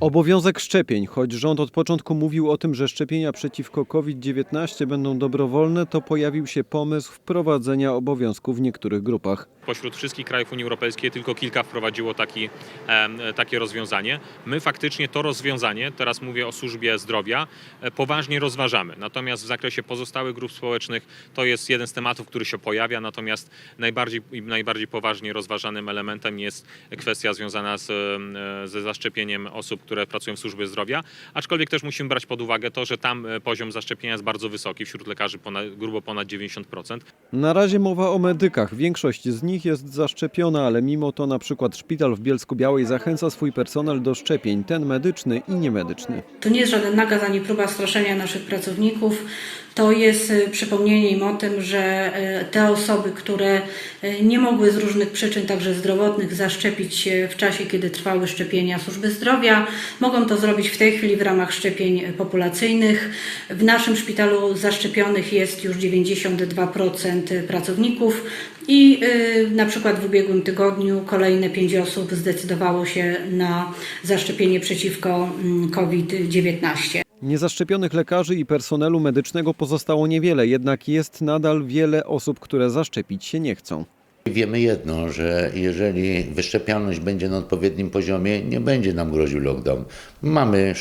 Obowiązek szczepień. Choć rząd od początku mówił o tym, że szczepienia przeciwko COVID-19 będą dobrowolne, to pojawił się pomysł wprowadzenia obowiązku w niektórych grupach. Pośród wszystkich krajów Unii Europejskiej tylko kilka wprowadziło taki, takie rozwiązanie. My faktycznie to rozwiązanie, teraz mówię o służbie zdrowia, e, poważnie rozważamy. Natomiast w zakresie pozostałych grup społecznych to jest jeden z tematów, który się pojawia, natomiast najbardziej, najbardziej poważnie rozważanym elementem jest kwestia związana z, em, ze zaszczepieniem osób, które pracują w służbie zdrowia. Aczkolwiek też musimy brać pod uwagę to, że tam e, poziom zaszczepienia jest bardzo wysoki, wśród lekarzy ponad, grubo ponad 90%. Na razie mowa o medykach. Większość z nich jest zaszczepiona, ale mimo to na przykład szpital w Bielsku Białej zachęca swój personel do szczepień, ten medyczny i niemedyczny. To nie jest żaden nakaz ani próba straszenia naszych pracowników. To jest e, przypomnienie im o tym, że e, te osoby, które e, nie mogły z różnych przyczyn, także zdrowotnych, zaszczepić się w czasie, kiedy trwały szczepienia służby zdrowia, mogą to zrobić w tej chwili w ramach szczepień populacyjnych. W naszym szpitalu zaszczepionych jest już 92% pracowników i y, na przykład w ubiegłym tygodniu kolejne pięć osób zdecydowało się na zaszczepienie przeciwko mm, COVID-19. Niezaszczepionych lekarzy i personelu medycznego pozostało niewiele, jednak jest nadal wiele osób, które zaszczepić się nie chcą. Wiemy jedno, że jeżeli wyszczepialność będzie na odpowiednim poziomie, nie będzie nam groził lockdown. Mamy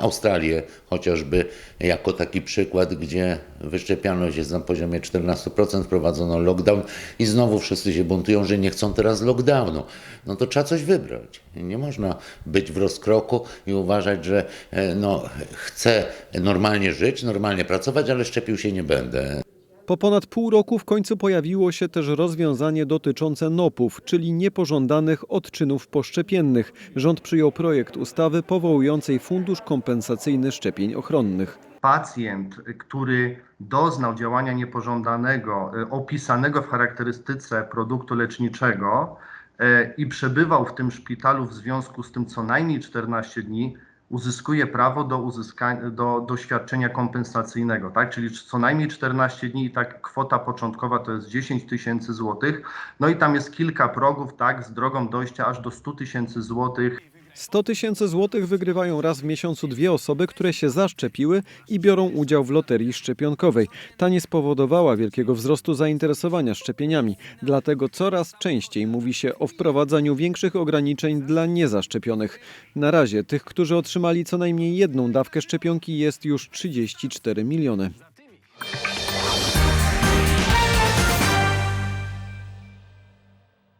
Australię chociażby jako taki przykład, gdzie wyszczepialność jest na poziomie 14%, wprowadzono lockdown i znowu wszyscy się buntują, że nie chcą teraz lockdownu. No to trzeba coś wybrać. Nie można być w rozkroku i uważać, że e, no, chcę normalnie żyć, normalnie pracować, ale szczepił się nie będę. Po ponad pół roku w końcu pojawiło się też rozwiązanie dotyczące NOP-ów, czyli niepożądanych odczynów poszczepiennych. Rząd przyjął projekt ustawy powołującej Fundusz Kompensacyjny Szczepień Ochronnych. pacjent, który doznał działania niepożądanego y, opisanego w charakterystyce produktu leczniczego y, i przebywał w tym szpitalu w związku z tym co najmniej 14 dni, uzyskuje prawo do, uzyskania, do, do świadczenia kompensacyjnego, tak? Czyli co najmniej 14 dni i tak kwota początkowa to jest 10 tysięcy złotych. No i tam jest kilka progów, tak? Z drogą dojścia aż do 100 tysięcy złotych. 100 tysięcy złotych wygrywają raz w miesiącu dwie osoby, które się zaszczepiły i biorą udział w loterii szczepionkowej. Ta nie spowodowała wielkiego wzrostu zainteresowania szczepieniami, dlatego coraz częściej mówi się o wprowadzaniu większych ograniczeń dla niezaszczepionych. Na razie tych, którzy otrzymali co najmniej jedną dawkę szczepionki jest już 34 miliony.